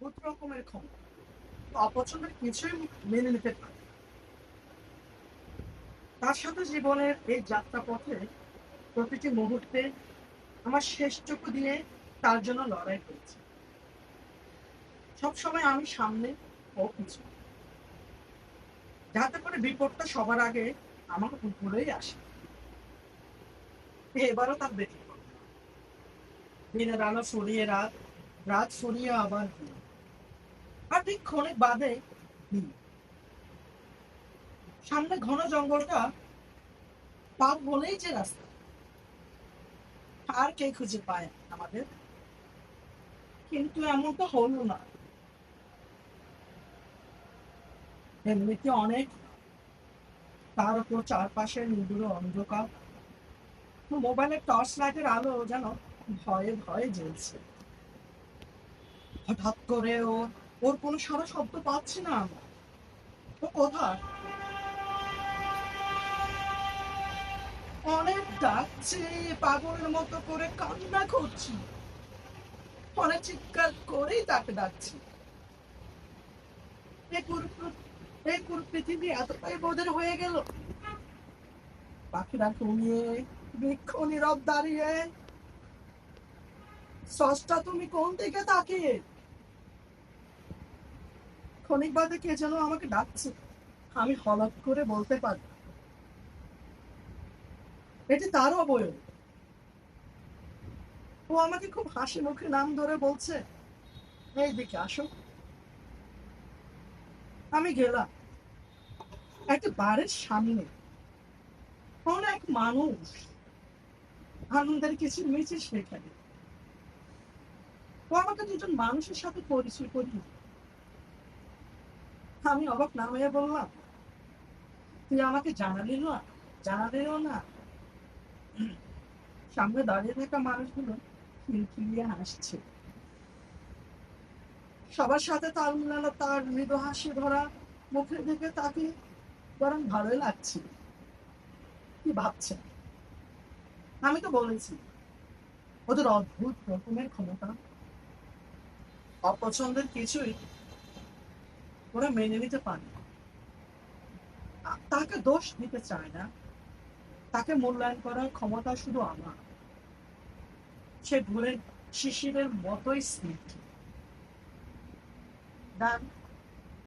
অদ্ভুত রকমের ক্ষমতা অপছন্দের কিছুই মেনে নিতে পারে তার সাথে জীবনের এই প্রতিটি মুহূর্তে আমার শেষটুকু দিয়ে তার জন্য লড়াই করেছি। সবসময় আমি সামনে ও পিছনে। যাতে করে বিপদটা সবার আগে আমার উপরেই আসে। এবারও তার দেখি দিনের আলো সরিয়ে রাত রাত সরিয়ে আবার দিন। আর ঠিক ক্ষণিক বাদে সামনে ঘন জঙ্গলটা পাপ বলেই যে রাস্তা, আর কে খুঁজে পায় আমাদের। কিন্তু এমন তো হলো না। এমনিতে অনেক, তার উপর চারপাশে নিবিড় অন্ধকার। মোবাইলের টর্চ লাইটের আলো যেন ভয়ে ভয়ে জ্বলছে। হঠাৎ করে ওর ওর কোনো সারা শব্দ পাচ্ছি না। ও কোথায়? অনেক ডাকছে, পাগলের মতো করে কান্না করছি। অনেক চিৎকার করেই তাকে ডাকছি। এই পুরো পৃথিবী এতটাই বোধের হয়ে গেল। পাখিরা ঘুমিয়ে বৃক্ষ নীরব দাঁড়িয়ে। সসটা তুমি কোন দিকে তাকিয়ে? ক্ষণিক বাদে কে যেন আমাকে ডাকছে। আমি হলক করে বলতে পারি এটি তার অবয়ব ও আমাকে খুব হাসি মুখে নাম ধরে বলছে, এই দিকে আসো। আমি গেলাম। একটা বাড়ির সামনে। অনেক মানুষ আনন্দের কিছু মিছিল সেখানে। ও আমাকে দুজন মানুষের সাথে পরিচয় করি আমি অবাক না হয়ে বললাম, তুই আমাকে জানালি না? জানালিও না? সামনে দাঁড়িয়ে থাকা মানুষগুলো খিলখিলিয়ে হাসছে। সবার সাথে তাল মিলালো তার মৃদু হাসি ধরা মুখের দিকে তাকে বরং ভালোই লাগছে। কি ভাবছেন? আমি তো বলেছি, ওদের অদ্ভুত রকমের ক্ষমতা। অপছন্দের কিছুই ওরা মেনে নিতে পারে। তাকে দোষ দিতে চায় না। তাকে মূল্যায়ন করার ক্ষমতা শুধু আমার। সে ভুলের শিশিরের মতোই স্নিগ্ধ।